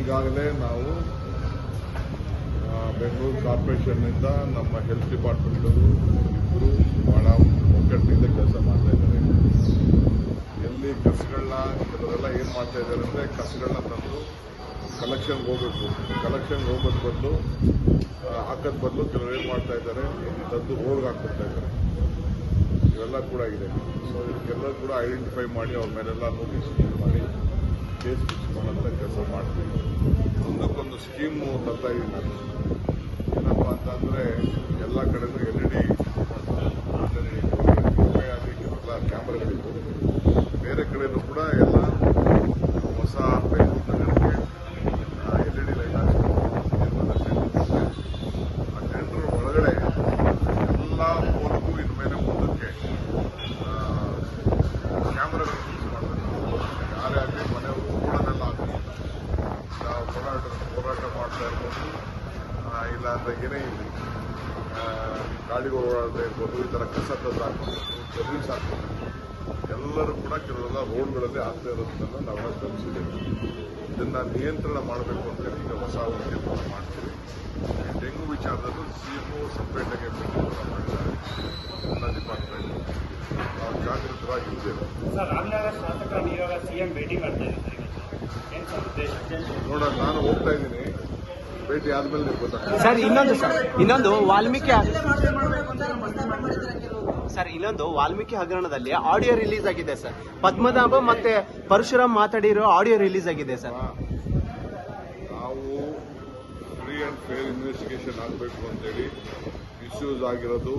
ಈಗಾಗಲೇ ನಾವು ಬೆಂಗಳೂರು ಕಾರ್ಪೊರೇಷನ್ನಿಂದ ನಮ್ಮ ಹೆಲ್ತ್ ಡಿಪಾರ್ಟ್ಮೆಂಟ್ ಇಬ್ಬರು ಭಾಳ ಒಗ್ಗಟ್ಟಿನಿಂದ ಕೆಲಸ ಮಾಡ್ತಾ ಇದ್ದಾರೆ. ಎಲ್ಲಿ ಕಸಗಳನ್ನ ಕೆಲವರೆಲ್ಲ ಏನು ಮಾಡ್ತಾ ಇದ್ದಾರೆ ಅಂದರೆ ಕಸಗಳನ್ನ ತಂದು ಕಲೆಕ್ಷನ್ಗೆ ಹೋಗಬೇಕು. ಕಲೆಕ್ಷನ್ಗೆ ಹೋಗೋದು ಬದಲು ಹಾಕೋದ್ ಬದಲು ಕೆಲವರು ಏನು ಮಾಡ್ತಾ ಇದ್ದಾರೆ, ತಂದು ರೋಡ್ಗೆ ಹಾಕ್ಬಿಡ್ತಾ ಇದ್ದಾರೆ. ಇವೆಲ್ಲ ಕೂಡ ಇದೆ. ಸೊ ಇದಕ್ಕೆಲ್ಲ ಕೂಡ ಐಡೆಂಟಿಫೈ ಮಾಡಿ ಅವ್ರ ಮೇಲೆಲ್ಲ ನೋಟಿಸ್ ಮಾಡಿ. ಕೇಸ್ ಮಾಡೋಂಥ ಕೆಲಸ ಮಾಡ್ತೀವಿ. ಒಂದಕ್ಕೊಂದು ಸ್ಕೀಮು ತರ್ತಾ ಇದ್ದೀನಿ ನಾನು ಏನಪ್ಪ ಅಂತಂದರೆ ಎಲ್ಲ ಕಡೆನೂ ಎಲ್ ಇ ಡಿ ಕ್ಯಾಮ್ರಾಗಳಿತ್ತು ಬೇರೆ ಕಡೆಯೂ ಕೂಡ ಎಲ್ಲ ಹೊಸ ಇಲ್ಲ ಅಂದಾಗೇನೆ ಏನೇ ಇರಲಿ. ಗಾಡಿಗಳು ಓಡಾಡದೇ ಇರ್ಬೋದು ಈ ಥರ ಕಸ ತಂದು ಸರ್ವಿಸ್ ಹಾಕ್ಬೋದು ಎಲ್ಲರೂ ಕೂಡ ಕೆಲವೆಲ್ಲ ರೋಡ್ಗಳಲ್ಲಿ ಆಗ್ತಾ ಇರೋದನ್ನ ನಾವೆಲ್ಲ ಗಮನಿಸಿದ್ದೇವೆ. ಇದನ್ನು ನಿಯಂತ್ರಣ ಮಾಡಬೇಕು ಅಂತ ಈಗ ಹೊಸ ತೀರ್ಮಾನ ಮಾಡ್ತೀವಿ. ಡೆಂಗು ವಿಚಾರದಲ್ಲೂ ಸಿ ಎಂ ಸಪ್ರೇಟಾಗಿ ಮಾಡ್ತಾರೆ. ಎಲ್ಲ ಡಿಪಾರ್ಟ್ಮೆಂಟ್ ನಾವು ಜಾಗೃತರಾಗಿದ್ದೇವೆ ನೋಡೋಣ ನಾನು ಹೋಗ್ತಾ ಇದ್ದೀನಿ. ಭೇಟಿ ಆದ್ಮೇಲೆ ನಿಮ್ಗೆ ಗೊತ್ತಾಗ್ತದೆ. ಸರ್ ಇನ್ನೊಂದು ಸರ್ ಇನ್ನೊಂದು ವಾಲ್ಮೀಕಿ ಸರ್ ಇನ್ನೊಂದು ವಾಲ್ಮೀಕಿ ಹಗರಣದಲ್ಲಿ ಆಡಿಯೋ ರಿಲೀಸ್ ಆಗಿದೆ ಸರ್. ಪದ್ಮನಾಭ ಮತ್ತೆ ಪರಶುರಾಮ್ ಮಾತಾಡಿರೋ ಆಡಿಯೋ ರಿಲೀಸ್ ಆಗಿದೆ ಸರ್. ನಾವು ಫ್ರೀ ಆ್ಯಂಡ್ ಫೇರ್ ಇನ್ವೆಸ್ಟಿಗೇಷನ್ ಆಗಬೇಕು ಅಂತೇಳಿ ಮಿಸ್ಯೂಸ್ ಆಗಿರೋದು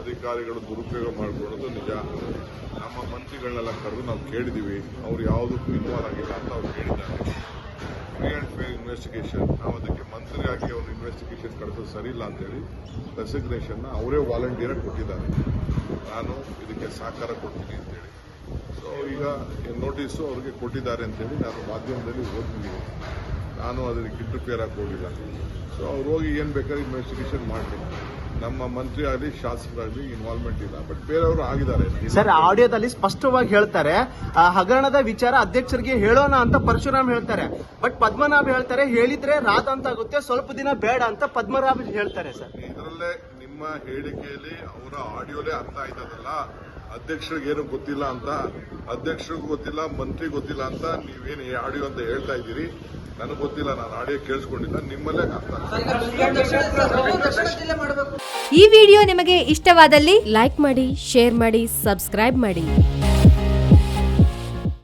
ಅಧಿಕಾರಿಗಳು ದುರುಪಯೋಗ ಮಾಡ್ಕೊಳ್ಳೋದು ನಿಜ. ನಮ್ಮ ಮಂತ್ರಿಗಳನ್ನೆಲ್ಲ ಕರೆದು ನಾವು ಕೇಳಿದ್ದೀವಿ ಅವ್ರು ಯಾವುದಕ್ಕೂ ಇನ್ವಾಲ್ವ್ ಆಗಿಲ್ಲ ಅಂತ ಅವ್ರು ಹೇಳಿದ್ದಾರೆ. ಫ್ರೀ ಆ್ಯಂಡ್ ಫೇರ್ ಇನ್ವೆಸ್ಟಿಗೇಷನ್ ನಾವು ಅದಕ್ಕೆ ಮಂತ್ರಿಯಾಗಿ ಅವ್ರು ಇನ್ವೆಸ್ಟಿಗೇಷನ್ ಕಳಿಸೋದು ಸರಿ ಇಲ್ಲ ಅಂತೇಳಿ ರೆಸಿಗ್ನೇಷನ್ನ ಅವರೇ ವಾಲಂಟಿಯರಾಗಿ ಕೊಟ್ಟಿದ್ದಾರೆ. ನಾನು ಇದಕ್ಕೆ ಸಹಕಾರ ಕೊಡ್ತೀನಿ ಅಂತೇಳಿ. ಸೊ ಈಗ ನೋಟಿಸು ಅವ್ರಿಗೆ ಕೊಟ್ಟಿದ್ದಾರೆ ಅಂತೇಳಿ ನಾನು ಮಾಧ್ಯಮದಲ್ಲಿ ಓದಿದ್ದೀನಿ ನಾನು ಅದಕ್ಕೆ ಇಂಟರ್ಫಿಯರ್ ಆಗಿ ಹೋಗಿಲ್ಲ. ಸೊ ಅವ್ರು ಹೋಗಿ ಏನು ಬೇಕಾದ್ರೆ ಇನ್ವೆಸ್ಟಿಗೇಷನ್ ಮಾಡಲಿ ನಮ್ಮ ಮಂತ್ರಿ ಆಗಲಿ ಶಾಸಕರಾಗಲಿ ಇನ್ವಾಲ್ವ್ಮೆಂಟ್ ಇಲ್ಲ. ಬಟ್ ಬೇರೆಯವರು ಆಗಿದ್ದಾರೆ. ಸರ್ ಆಡಿಯೋದಲ್ಲಿ ಸ್ಪಷ್ಟವಾಗಿ ಹೇಳ್ತಾರೆ ಹಗರಣದ ವಿಚಾರ ಅಧ್ಯಕ್ಷರಿಗೆ ಹೇಳೋಣ ಅಂತ ಪರಶುರಾಮ್ ಹೇಳ್ತಾರೆ. ಬಟ್ ಪದ್ಮನಾಭ ಹೇಳ್ತಾರೆ ಹೇಳಿದ್ರೆ ರಾತ ಅಂತ ಆಗುತ್ತೆ ಸ್ವಲ್ಪ ದಿನ ಬೇಡ ಅಂತ ಪದ್ಮನಾಭ್ ಹೇಳ್ತಾರೆ ಸರ್ ಇದರಲ್ಲೇ ನಿಮ್ಮ ಹೇಳಿಕೆಯಲ್ಲಿ ಅವರ ಆಡಿಯೋಲೇ ಅರ್ಥ ಆಯ್ತದಲ್ಲ? ಅಧ್ಯಕ್ಷರಿಗೆ ಏನು ಗೊತ್ತಿಲ್ಲ ಅಂತ, ಅಧ್ಯಕ್ಷರಿಗೂ ಗೊತ್ತಿಲ್ಲ, ಮಂತ್ರಿ ಗೊತ್ತಿಲ್ಲ ಅಂತ ನೀವೇನು ಆಡಿಯೋ ಅಂತ ಹೇಳ್ತಾ ಇದ್ದೀರಿ. ನನಗೆ ಗೊತ್ತಿಲ್ಲ, ನಾನು ಆಡಿಯೋ ಕೇಳಿಸ್ಕೊಂಡಿಲ್ಲ, ನಿಮ್ಮಲ್ಲೇ ಈ ವಿಡಿಯೋ ನಿಮಗೆ ಇಷ್ಟವಾದಲ್ಲಿ ಲೈಕ್ ಮಾಡಿ, ಶೇರ್ ಮಾಡಿ, ಸಬ್ಸ್ಕ್ರೈಬ್ ಮಾಡಿ.